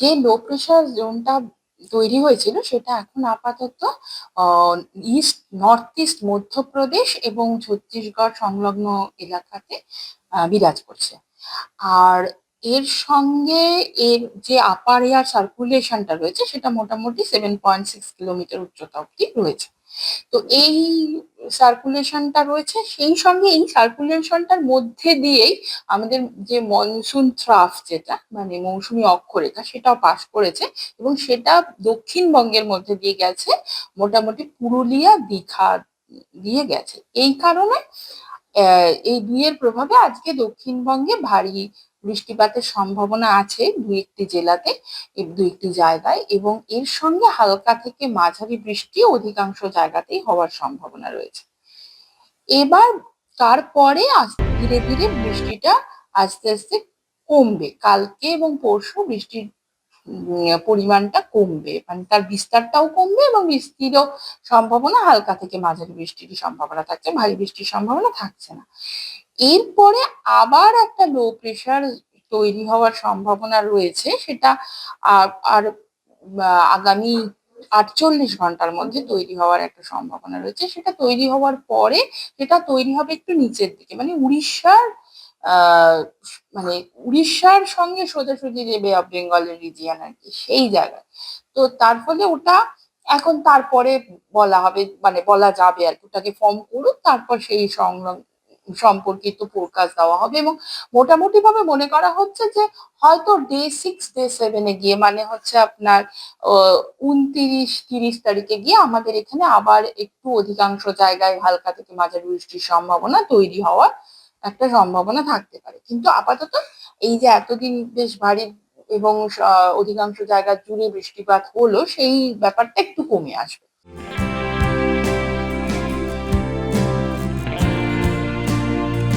যে low pressure জোনটা তৈরি হয়েছিল সেটা এখন আপাতত ইস্ট নর্থ ইস্ট মধ্যপ্রদেশ এবং ছত্তিশগড় সংলগ্ন এলাকাতে বিরাজ করছে। আর এর সঙ্গে এর যে আপার এয়ার সার্কুলেশনটা রয়েছে সেটা মোটামুটি সেভেন পয়েন্ট সিক্স কিলোমিটার উচ্চতা অব্দি রয়েছে। তো এই সার্কুলেশনটা রয়েছে, সেই সঙ্গে এই সার্কুলেশনটার মধ্যে দিয়েই আমাদের যে মনসুন থ্রাফ যেটা মানে মৌসুমী অক্ষরেখা, সেটাও পাশ করেছে এবং সেটা দক্ষিণবঙ্গের মধ্যে দিয়ে গেছে, মোটামুটি পুরুলিয়া, দীঘা দিয়ে গেছে। এই কারণে এই দুইয়ের প্রভাবে আজকে দক্ষিণবঙ্গে ভারী বৃষ্টিপাতের সম্ভাবনা আছে দুই একটি জেলাতে দুই একটি জায়গায় এবং এর সঙ্গে হালকা থেকে মাঝারি বৃষ্টি অধিকাংশ জায়গাতেই হওয়ার সম্ভাবনা রয়েছে। এবার তারপরে ধীরে ধীরে বৃষ্টিটা আস্তে আস্তে কমবে। কালকে এবং পরশু বৃষ্টির পরিমাণটা কমবে। মানে তার বিস্তারটাও কমবে এবং বৃষ্টিরও সম্ভাবনা হালকা থেকে মাঝারি বৃষ্টির সম্ভাবনা থাকছে। ভারী বৃষ্টির সম্ভাবনা থাকছে না। এরপরে আবার একটা লো প্রেশার তৈরি হওয়ার সম্ভাবনা রয়েছে, সেটা আর আগামী আটচল্লিশ ঘণ্টার মধ্যে তৈরি হওয়ার একটা সম্ভাবনা রয়েছে। সেটা তৈরি হওয়ার পরে সেটা তৈরি হবে একটু নিচের দিকে মানে উড়িষ্যার মানে উড়িষ্যার সঙ্গে সোজাসুজি যে বে অফ বেঙ্গলের রিজিয়ান আর কি, সেই জায়গায়। তো তার ফলে ওটা এখন তারপরে বলা হবে মানে বলা যাবে আর কি, ওটাকে ফর্ম করুক, তারপর সেই সংলগ্ন সম্পর্কিত ফোরকাস্ট দেওয়া হবে এবং মোটামুটি ভাবে মনে করা হচ্ছে যে হয়তো ডে সিক্স ডে সেভেনে গিয়ে মানে হচ্ছে আপনার উনতিরিশ, তিরিশ তারিখে গিয়ে আমাদের এখানে আবার একটু অধিকাংশ জায়গায় হালকা থেকে মাঝারি বৃষ্টির সম্ভাবনা তৈরি হওয়ার একটা সম্ভাবনা থাকতে পারে। কিন্তু আপাতত এই যে এতদিন বেশ ভারী এবং অধিকাংশ জায়গা জুড়ে বৃষ্টিপাত হলো, সেই ব্যাপারটা একটু কমে আসবে।